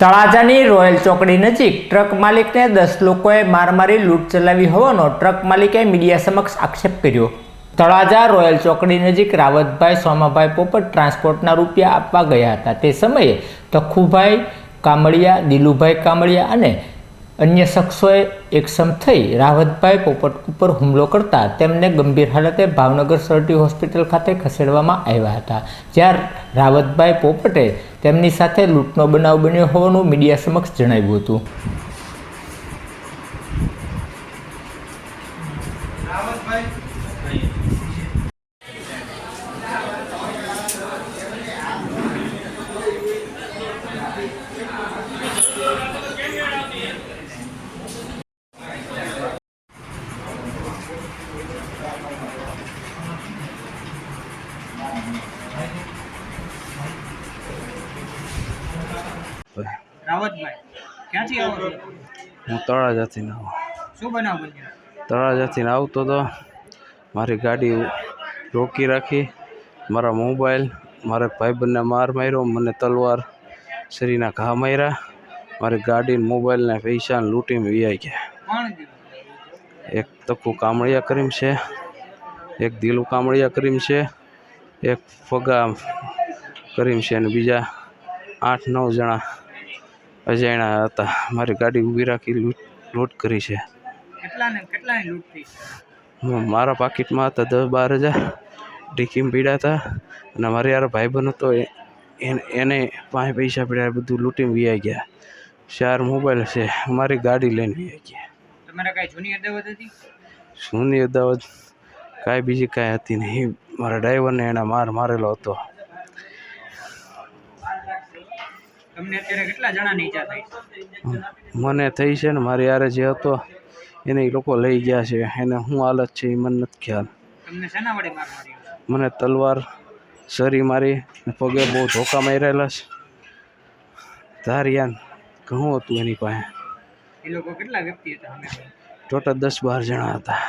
તળાજાની royal ચોકડી નજીક truck માલિકને દસ લોકોએ માર મારી લૂંટ ચલાવી હોવાનો ટ્રક માલિકે મીડિયા સમક્ષ આક્ષેપ કર્યો. તળાજા રોયલ ચોકડી નજીક રાવતભાઈ, સોમાભાઈ પોપટ ટ્રાન્સપોર્ટના રૂપિયા આપવા ગયા હતા. તે સમયે તખુભાઈ કામળિયા, દિલુભાઈ કામળિયા અને અન્ય શખ્સોએ એકસમ થઈ રાવતભાઈ પોપટ ઉપર હુમલો કરતા તેમને ગંભીર હાલતે ભાવનગર સરટી હોસ્પિટલ ખાતે ખસેડવામાં આવ્યા હતા, જ્યાં રાવતભાઈ પોપટે તેમની સાથે લૂંટનો બનાવ બન્યો હોવાનું મીડિયા સમક્ષ જણાવ્યું હતું. રાવતભાઈ ક્યાંથી આવો છો? હું તળાજાથી આવું. શું બનાવ બન્યો? તળાજાથી આવતો તો મારી ગાડી રોકી રાખી મારા મોબાઈલ મારા ભાઈબંધને માર માર્યો મને તલવાર શરીરના ઘા માર્યા મારી ગાડી મોબાઈલને પૈસા લૂંટીને વિયાઈ ગયા. એક તકુ કામળિયા કરીમ છે એક દિલું કામળિયા કરીમ છે એક ફગા કરીમ છે અને બીજા આઠ નવ જણા અજાણ્યા હતા. મારી ગાડી ઊભી રાખી લૂંટ લૂંટ કરી છે. મારા પાકીટમાં હતા દસ બાર હજાર. ડીકીમ પીડા હતા. અને મારી યાર ભાઈબંધ હતો એ- એને પાંચ પૈસા પીડ્યા બધું લૂંટીને વિયાઈ ગયા. ચાર મોબાઈલ છે મારી ગાડી લઈને વિયાઈ ગયા. તમારે કાંઈ જૂની અદાવત હતી? જૂની અદાવત કાંઈ બીજી કાંઈ હતી નહીં. મારા ડ્રાઈવરને એણે માર મારેલો હતો. તમને અત્યારે કેટલા જણાની ઈજા થઈ મને થઈ છે ને મારી યારે જે હતો એને એ લોકો લઈ ગયા છે. એને શું હાલત છે એ મને નથી ખ્યાલ. તમને શેના વડે માર માર્યો મને તલવાર સરી મારી પગે બહુ ધોકા મારેલા છે. ધારિયાન ઘણું હતું એની પાસે. એ લોકો કેટલા વ્યક્તિ હતા? ટોટલ દસ બાર જણા હતા.